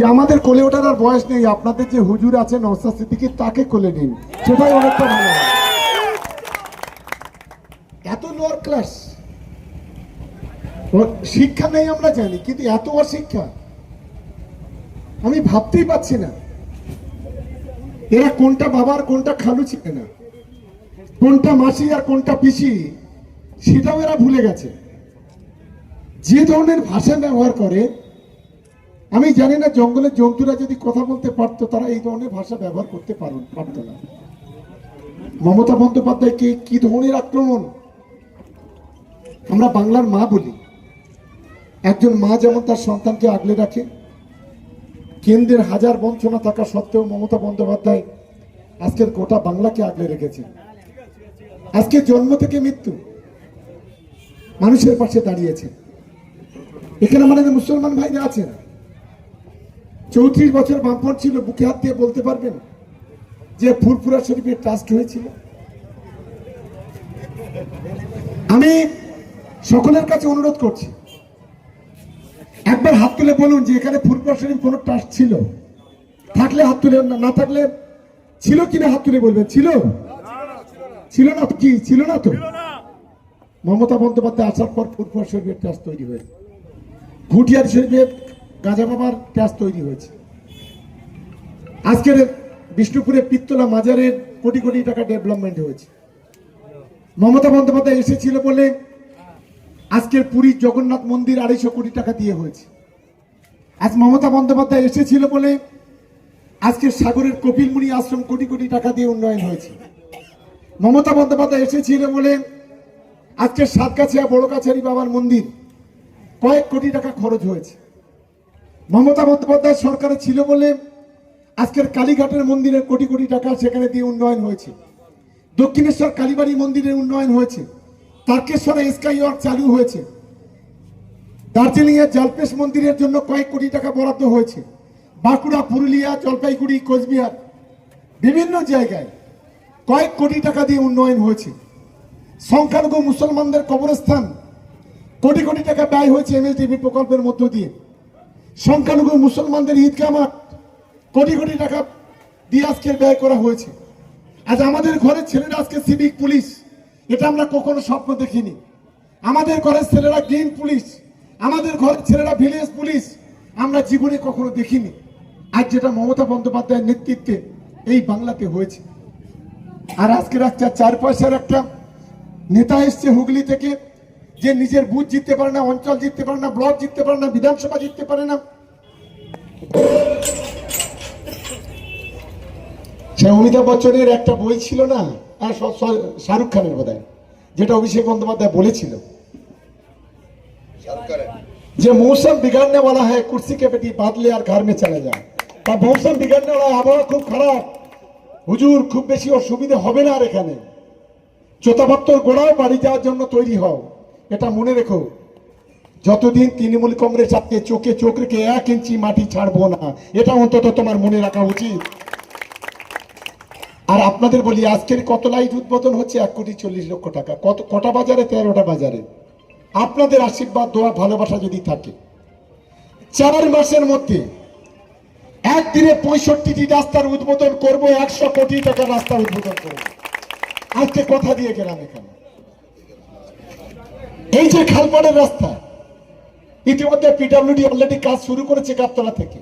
যে আমাদের কোলে ওঠার আর বয়স নেই, আপনাদের যে হুজুর আছে নওসাদ সিদ্দিকি, তাকে কোলে নিন। সেটাই অনেকটা ভালো এত লোয়ার ক্লাস শিক্ষা নেই আমরা জানি, কিন্তু এত অশিক্ষা। আমি ভাবতেই পাচ্ছি না। এরা কোনটা বাবার কোনটা খালু ছিল না। কোনটা মাসি আর কোনটা পিসি, সেটাও এরা ভুলে গেছে। যে ধরনের ভাষা ব্যবহার করে আমি জানি না জঙ্গলের জন্তুরা যদি কথা বলতে পারতো, তারা এই ধরনের ভাষা ব্যবহার করতে পারত না। মমতা বন্দ্যোপাধ্যায়কে কি ধরনের আক্রমণ? আমরা বাংলার মা বলি। একজন মা যেমন তার সন্তানকে আগলে রাখে, কেন্দ্রের হাজার বঞ্চনা থাকা সত্ত্বেও মমতা বন্দ্যোপাধ্যায় আজকের গোটা বাংলাকে আগলে রেখেছে আজকে জন্ম থেকে মৃত্যু মানুষের পাশে দাঁড়িয়েছে এখানে আমাদের মুসলমান ভাইরা আছেন। চৌত্রিশ বছর বামপন ছিল, বুকে হাত দিয়ে বলতে পারবেন যে ফুরফুরা শরীফের ট্রাস্ট হয়েছিল? আমি সকলের কাছে অনুরোধ করছি, একবার হাত তুলে বলুন যে এখানে ফুরফুরা শরীফ কোনো ট্রাস্ট ছিল? থাকলে হাত তুলে, না- না থাকলে ছিল কিনা হাত তুলে বলবেন? ছিল? ছিল না, কি, ছিল না তো? মমতা বন্দ্যোপাধ্যায় আসার পর ফুরফুরা শরীফের ট্রাস্ট তৈরি হয়েছে। ঘুটিয়ার শরীফের গাজা বাবার ট্রাস্ট তৈরি হয়েছে। আজকের বিষ্ণুপুরে পিত্তলা মাজারের কোটি কোটি টাকা ডেভেলপমেন্ট হয়েছে। মমতা বন্দ্যোপাধ্যায় এসেছিল বলে আজকের পুরীর জগন্নাথ মন্দির আড়াইশো কোটি টাকা দিয়ে হয়েছে। আজ মমতা বন্দ্যোপাধ্যায় এসেছিল বলে আজকের সাগরের কপিলমুনি আশ্রম কোটি কোটি টাকা দিয়ে উন্নয়ন হয়েছে। মমতা বন্দ্যোপাধ্যায় এসেছিল বলে আজকের সাতগাছিয়া বড় কাছারি বাবার মন্দির কয়েক কোটি টাকা খরচ হয়েছে। মমতা বন্দ্যোপাধ্যায় সরকারে ছিল বলে আজকের কালীঘাটের মন্দিরের কোটি কোটি টাকা সেখানে দিয়ে উন্নয়ন হয়েছে। দক্ষিণেশ্বর কালীবাড়ি মন্দিরের উন্নয়ন হয়েছে। তারকেশ্বরে স্কাই ওয়ার্ক চালু হয়েছে। দার্জিলিং এর জলপেশ মন্দিরের জন্য কয়েক কোটি টাকা বরাদ্দ হয়েছে। বাঁকুড়া, পুরুলিয়া, জলপাইগুড়ি, কোচবিহার বিভিন্ন জায়গায় কয়েক কোটি টাকা দিয়ে উন্নয়ন হয়েছে। সংখ্যালঘু মুসলমানদের কবরস্থান কোটি কোটি টাকা ব্যয় হয়েছে এমএসডিবি প্রকল্পের মধ্য দিয়ে। সংখ্যালঘু মুসলমানদের ঈদগাহ মাঠ কোটি কোটি টাকা দিয়ে আজকের ব্যয় করা হয়েছে। আজ আমাদের ঘরের ছেলেরা আজকে সিভিক পুলিশ। এটা আমরা কখনো স্বপ্ন দেখিনি। আমাদের ঘরের ছেলেরা গ্রিন পুলিশ। আমাদের ঘরের ছেলেরা ভিলেজ পুলিশ। আমরা জীবনে কখনো দেখিনি। আজ যেটা মমতা বন্দ্যোপাধ্যায়ের নেতৃত্বে এই বাংলাতে হয়েছে। আর আজকের একটা চার পয়সার একটা নেতা এসছে হুগলি থেকে। যে নিজের বুথ জিততে পারে না, অঞ্চল জিততে পারে না, ব্লক জিততে পারে না, বিধানসভা জিততে পারে না। সে অমিতাভ বচ্চনের একটা বই ছিল না আর শাহরুখ খানের বোধহয় যেটা অভিষেক বন্দ্যোপাধ্যায় বলেছিল। যে মৌসুম বিগাড়নে বলা হয়, কুর্সি কে পেটি বাঁধলে আর ঘর মে চলে যায়। তা মৌসুম বিগাড়নে বলা আবহাওয়া খুব খারাপ। হুজুর, খুব বেশি অসুবিধে হবে না আর এখানে। চোতাপত্তর গোড়াও বাড়ি যাওয়ার জন্য তৈরি হও। এটা মনে রেখো, যতদিন তৃণমূল কংগ্রেস আজকে চোখে চোখ রেখে এক ইঞ্চি মাটি ছাড়বো না, এটা অন্তত তোমার মনে রাখা উচিত। আর আপনাদের বলি, আজকের কত লাইট উদ্বোধন হচ্ছে? এক কোটি চল্লিশ লক্ষ টাকা। কত, কটা বাজারে? তেরোটা বাজারে। আপনাদের আশীর্বাদ, দোয়া, ভালোবাসা যদি থাকে, চার মাসের মধ্যে একদিনে পঁয়ষট্টিটি রাস্তার উদ্বোধন করব, একশো কোটি টাকার রাস্তা উদ্বোধন করব। আজকে কথা দিয়ে গেলাম এখানে। এই যে খালপাড়ের রাস্তা ইতিমধ্যে পিডাব্লিউডি অলরেডি কাজ শুরু করেছে গাবতলা থেকে।